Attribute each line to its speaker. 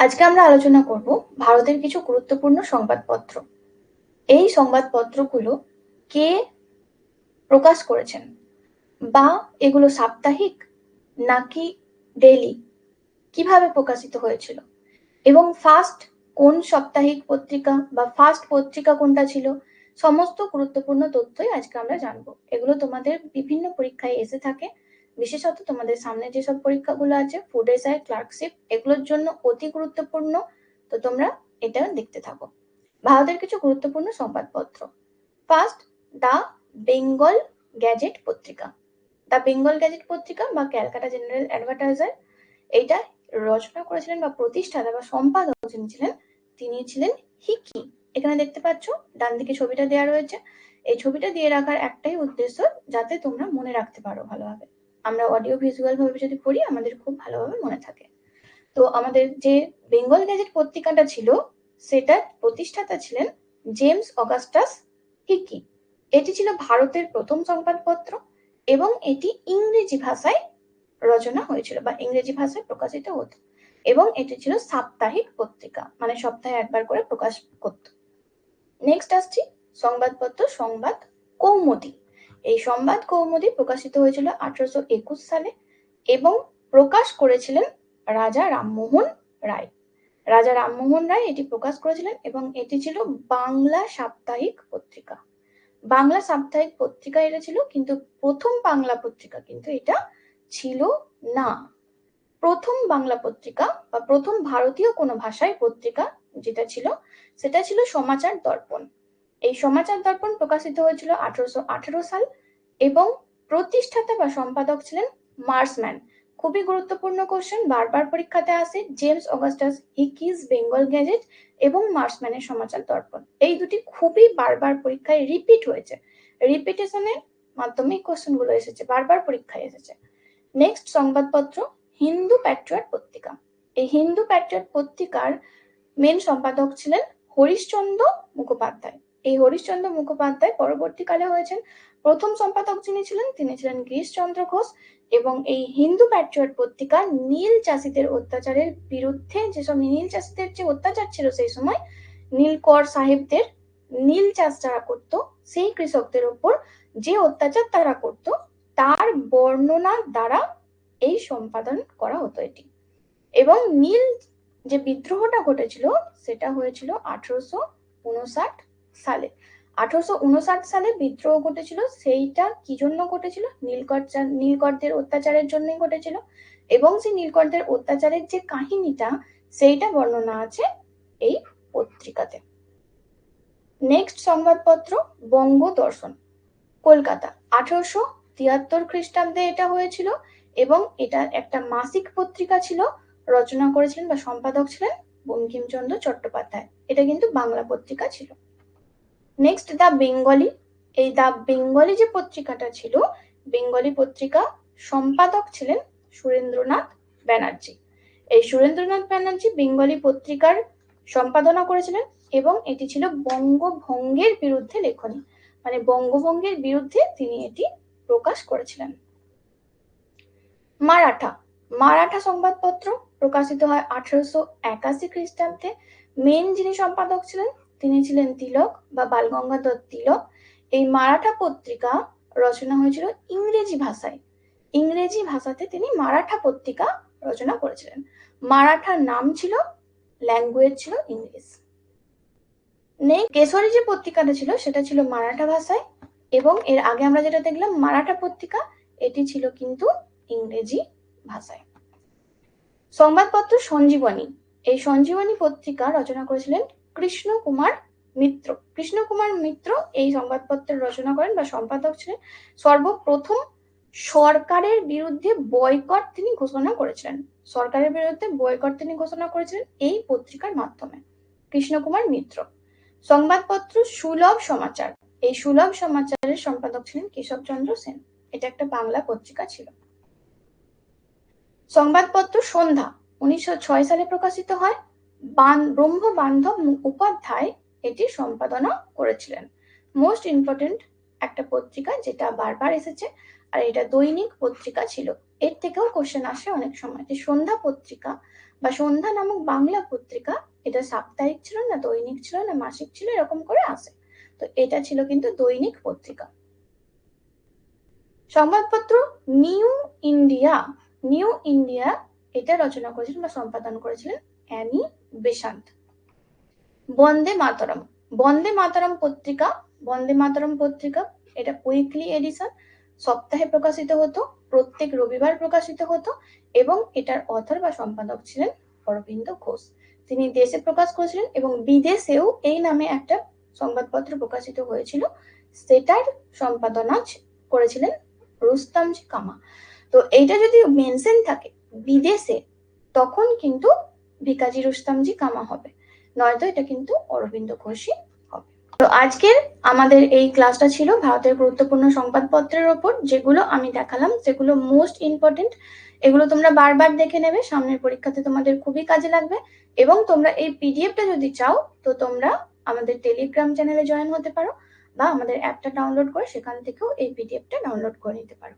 Speaker 1: আজকে আমরা আলোচনা করব ভারতের কিছু গুরুত্বপূর্ণ সংবাদপত্র। এই সংবাদপত্রগুলো কে প্রকাশ করেছেন? বা এগুলো সাপ্তাহিক নাকি ডেইলি? কীভাবে প্রকাশিত হয়েছিল? এবং ফার্স্ট কোন সাপ্তাহিক পত্রিকা বা ফার্স্ট পত্রিকা কোনটা ছিল? সমস্ত গুরুত্বপূর্ণ তথ্যই আজকে আমরা জানব। এগুলো তোমাদের বিভিন্ন পরীক্ষায় এসে থাকে। বিশেষত তোমাদের সামনে যেসব পরীক্ষাগুলো আছে ফুড এসআই ক্লার্কশিপ এগুলোর জন্য অতি গুরুত্বপূর্ণ। তো তোমরা এটা দেখতে থাকো। ভারতের কিছু গুরুত্বপূর্ণ সংবাদপত্র। ফার্স্ট দ্য বেঙ্গল গ্যাজেট পত্রিকা। দ্য বেঙ্গল গ্যাজেট পত্রিকা বা ক্যালকাটা জেনারেল অ্যাডভার্টাইজার এইটা রচনা করেছিলেন বা প্রতিষ্ঠাতা বা সম্পাদক যিনি ছিলেন, তিনি ছিলেন হিকি। এখানে দেখতে পাচ্ছ, ডান দিকে ছবিটা দেওয়া রয়েছে। এই ছবিটা দিয়ে রাখার একটাই উদ্দেশ্য, যাতে তোমরা মনে রাখতে পারো ভালোভাবে। আমরা অডিও ভিজুয়াল ভাবে যদি পড়ি, আমাদের খুব ভালোভাবে মনে থাকে। তো আমাদের যে বেঙ্গল গ্যাজেট পত্রিকাটা ছিল, সেটার প্রতিষ্ঠাতা ছিলেন জেমস অগাস্টাস হিকি এটি ছিল ভারতের প্রথম সংবাদপত্র এবং এটি ইংরেজি ভাষায় রচনা হয়েছিল বা ইংরেজি ভাষায় প্রকাশিত হতো এবং এটি ছিল সাপ্তাহিক পত্রিকা মানে সপ্তাহে একবার করে প্রকাশ করত। নেক্সট আসছি, সংবাদপত্র, সংবাদ কৌমুদী। এই সংবাদ কৌমুদী প্রকাশিত হয়েছিল আঠারোশো একুশ সালে এবং প্রকাশ করেছিলেন রাজা রামমোহন রায়। রাজা রামমোহন রায় এটি প্রকাশ করেছিলেন এবং এটি ছিল বাংলা সাপ্তাহিক পত্রিকা। বাংলা সাপ্তাহিক পত্রিকা এটা ছিল, কিন্তু প্রথম বাংলা পত্রিকা কিন্তু এটা ছিল না। প্রথম বাংলা পত্রিকা বা প্রথম ভারতীয় কোনো ভাষায় পত্রিকা যেটা ছিল, সেটা ছিল সমাচার দর্পণ। এই সমাচার দর্পণ প্রকাশিত হয়েছিল আঠারোশো আঠারো সাল এবং প্রতিষ্ঠাতা বা সম্পাদক ছিলেন মার্সম্যান। খুবই গুরুত্বপূর্ণ কোশ্চেন বারবার পরীক্ষাতে আসে James Augustus Hicky's Bengal gazette এবং মার্সম্যানের সমাচার দর্পণ। এই দুটি খুবই বারবার পরীক্ষায় রিপিট হয়েছে। রিপিটেশনের মাধ্যমে কোশ্চেনগুলো এসেছে, বারবার পরীক্ষায় এসেছে। নেক্সট সংবাদপত্র, হিন্দু প্যাট্রিয়ট পত্রিকা। এই হিন্দু প্যাট্রিয়ট পত্রিকার মেন সম্পাদক ছিলেন হরিশচন্দ্র মুখোপাধ্যায়। এই হরিশচন্দ্র মুখোপাধ্যায় পরবর্তীকালে হয়েছেন প্রথম সম্পাদক যিনি ছিলেন, তিনি ছিলেন গিরিশচন্দ্র ঘোষ এবং এই হিন্দু প্যাট্রিয়ট পত্রিকা নীল চাষিদের অত্যাচারের বিরুদ্ধে, যেসব নীল চাষিদের যে অত্যাচার ছিল সেই সময় নীলকর সাহেবদের নীল চাষ যারা করত, সেই কৃষকদের ওপর যে অত্যাচার তারা করত, তার বর্ণনা দ্বারা এই সম্পাদন করা হতো এটি। এবং নীল যে বিদ্রোহটা ঘটেছিল, সেটা হয়েছিল আঠারোশো উনষাট সালে। আঠারোশো উনষাট সালে বিদ্রোহ ঘটেছিল, সেইটা কি জন্য ঘটেছিল? নীলকর নীলকরদের অত্যাচারের জন্যই ঘটেছিল এবং সেই নীলকরদের অত্যাচারের যে কাহিনীটা, সেইটা বর্ণনা আছে এই পত্রিকাতে। নেক্সট সংবাদপত্র, বঙ্গ দর্শন, কলকাতা। আঠারোশো তিয়াত্তর খ্রিস্টাব্দে এটা হয়েছিল এবং এটা একটা মাসিক পত্রিকা ছিল, রচনা করেছিলেন বা সম্পাদক ছিলেন বঙ্কিমচন্দ্র চট্টোপাধ্যায়। এটা কিন্তু বাংলা পত্রিকা ছিল। নেক্সট দ্য বেঙ্গলি এই দ্য বেঙ্গলি যে পত্রিকাটা ছিল বেঙ্গলি পত্রিকা সম্পাদক ছিলেন সুরেন্দ্রনাথ ব্যানার্জি। এই সুরেন্দ্রনাথ ব্যানার্জি বেঙ্গলি পত্রিকার সম্পাদনা করেছিলেন এবং এটি ছিল বঙ্গভঙ্গের বিরুদ্ধে লেখনী। মানে বঙ্গভঙ্গের বিরুদ্ধে তিনি এটি প্রকাশ করেছিলেন। মারাঠা মারাঠা সংবাদপত্র প্রকাশিত হয় আঠারোশো একাশি খ্রিস্টাব্দে। মেন যিনি সম্পাদক ছিলেন তিনি ছিলেন তিলক বা বালগঙ্গাধর তিলক। এই মারাঠা পত্রিকা রচনা হয়েছিল ইংরেজি ভাষায়। ইংরেজি ভাষাতে তিনি মারাঠা পত্রিকা রচনা করেছিলেন। মারাঠার নাম ছিল ল্যাঙ্গুয়েজ ছিল ইংলিশ নেই কেশরী যে পত্রিকাটা ছিল, সেটা ছিল মারাঠা ভাষায় এবং এর আগে আমরা যেটা দেখলাম, মারাঠা পত্রিকা, এটি ছিল কিন্তু ইংরেজি ভাষায়। সংবাদপত্র সঞ্জীবনী। এই সঞ্জীবনী পত্রিকা রচনা করেছিলেন কৃষ্ণ কুমার মিত্র। কৃষ্ণ কুমার মিত্র এই সংবাদপত্রের রচনা করেন বা সম্পাদক ছিলেন। সর্বপ্রথম সরকারের বিরুদ্ধে বয়কট তিনি ঘোষণা করেছিলেন। সরকারের বিরুদ্ধে বয়কট তিনি ঘোষণা করেছিলেন এই পত্রিকার মাধ্যমে। কৃষ্ণ কুমার মিত্র। সংবাদপত্র সুলভ সমাচার। এই সুলভ সমাচারের সম্পাদক ছিলেন কেশবচন্দ্র সেন। এটা একটা বাংলা পত্রিকা ছিল। সংবাদপত্র সন্ধ্যা। উনিশশো ছয় সালে প্রকাশিত হয়। ব্রহ্ম বান্ধব উপাধ্যায় এটি সম্পাদনা করেছিলেন। মোস্ট ইম্পর্টেন্ট একটা পত্রিকা যেটা বারবার এসেছে, আর এটা দৈনিক পত্রিকা ছিল। এর থেকেও কোশ্চেন আসে অনেক সময়। যে সন্ধ্যা পত্রিকা বা সন্ধ্যা নামক বাংলা পত্রিকা, এটা সাপ্তাহিক ছিল না, দৈনিক ছিল না, মাসিক ছিল, এরকম করে আসে। তো এটা ছিল কিন্তু দৈনিক পত্রিকা। সংবাদপত্র নিউ ইন্ডিয়া নিউ ইন্ডিয়া এটা রচনা করেছিলেন বা সম্পাদন করেছিলেন অ্যানি বেশান্ত। বন্দে মাতরম। বন্দে মাতরম পত্রিকা, বন্দে মাতরম পত্রিকা, এটা উইকলি এডিশন সপ্তাহে প্রকাশিত হতো, প্রত্যেক রবিবার প্রকাশিত হতো, এবং এটার অথর বা সম্পাদক ছিলেন অরবিন্দ ঘোষ। তিনি দেশে প্রকাশ করেছিলেন এবং বিদেশেও এই নামে একটা সংবাদপত্র প্রকাশিত হয়েছিল। সেটার সম্পাদনা করেছিলেন রুস্তামজি কামা। তো এইটা যদি মেনশন থাকে বিদেশে, তখন কিন্তু ভিকাজি রুস্তামজি কামা হবে। নয়তো এটা কিন্তু অরবিন্দ ঘোষই হবে। তো আজকের আমাদের এই ক্লাসটা ছিল ভারতের গুরুত্বপূর্ণ সংবাদপত্রের ওপর, যেগুলো আমি দেখালাম, যেগুলো মোস্ট ইম্পর্টেন্ট এগুলো তোমরা বারবার দেখে নেবে, সামনের পরীক্ষাতে তোমাদের খুবই কাজে লাগবে, এবং তোমরা এই পিডিএফটা যদি চাও, তো তোমরা আমাদের টেলিগ্রাম চ্যানেলে জয়েন হতে পারো, বা আমাদের অ্যাপটা ডাউনলোড করে সেখান থেকেও এই পিডিএফটা ডাউনলোড করে নিতে পারো।